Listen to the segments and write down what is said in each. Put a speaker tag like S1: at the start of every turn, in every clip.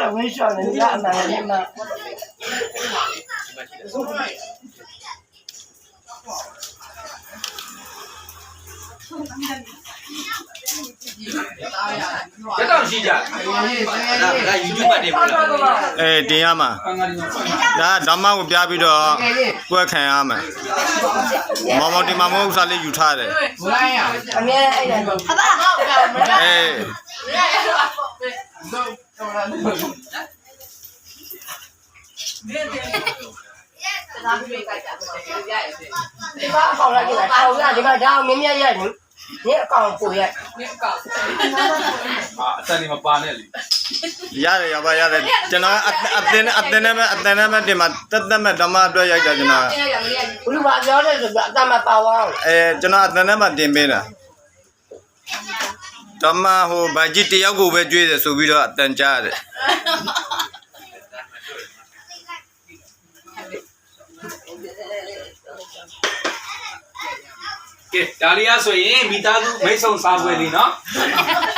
S1: အဲ့ဒါဝင်းရှော့နေရအမှန်လည်းမ
S2: ရက်တော့ရှိကြဒါဒါ YouTube မှာတင်ပြလာ
S3: အေးတင်ရမှာ
S2: အငါဒီမှာ
S3: ဒါဓမ္မကိုပြပြီးတော့ကွက်ခံရမယ်မောင်မောင်တင်မမိုးဥစ္စာလေးယူထားတယ်
S1: အမြဲအဲ့ဒါကို
S3: အေး
S1: ဒီမှာအကောင်လိုက်ကြတာအောင်ရဒီမှာဒါအောင်မြင်းမြတ်ရက်နေဒီအကောင်ကိုရက်
S2: အာအတန်နေမပါနဲ့လေ
S3: ရတယ်ရပါရတယ်ကျွန်တော်အအတင်းအတင်းနဲ့ပဲအတင်းနဲ့ပဲတင်မှာတက်တက်မဲ့ဓမ္မအတွက်ရိုက်တာကျွန်တော်
S1: ဘလူပါပြောတယ်ဆိုတော့အတမပါဝါ
S3: အဲကျွန်တော်အတင်းနဲ့မှတင်ပေးတာ ဓမ္မဟိုဗာကြီးတယောက်ကိုပဲကြွေးတယ်ဆိုပြီးတော့အတန်ကြားတယ်
S2: ကဲဒါလေးရဆိုရင်မိသားစုမိတ်ဆုံစားပွဲလေးနော်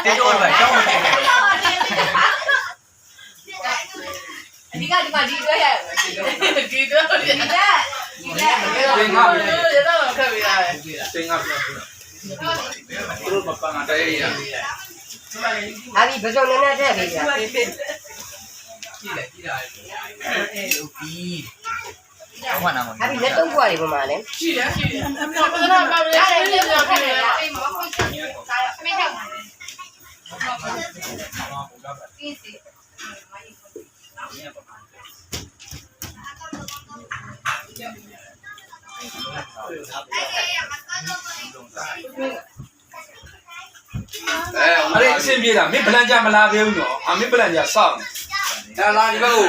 S2: တေတော့ပဲကြောက်တယ်
S4: အဓိကဒီမှာဒီတွေ့ရဒီတွေ့ဒီတဲ့ဒီတဲ့ဒီတော့ခက်ပြီလား
S2: တင်ငါပြောသူတို့မပန်းတဲ့ရ
S1: အဲ့ဒီဘယ်စုံနေနဲ့တဲ့ပြီလားအဲ့ဒီလက်တော့ဘွားတွေပေါ်မှာလဲ
S4: ရှိတယ်ရှိတယ်ဘာလို့ဘာလို့ရတယ်ပြပြ ပြတယ်အိမ်မှာဖွင့်ချင်တယ် အမေထောက်ပါတင်းစီ
S2: အဲအဲ့ဒီအဆင်ပြေတာမင်းပလန်ကြမလာသေးဘူးနော်အမင်းပလန်ကြစောင့်နေအဲလာဒီဘက်ကို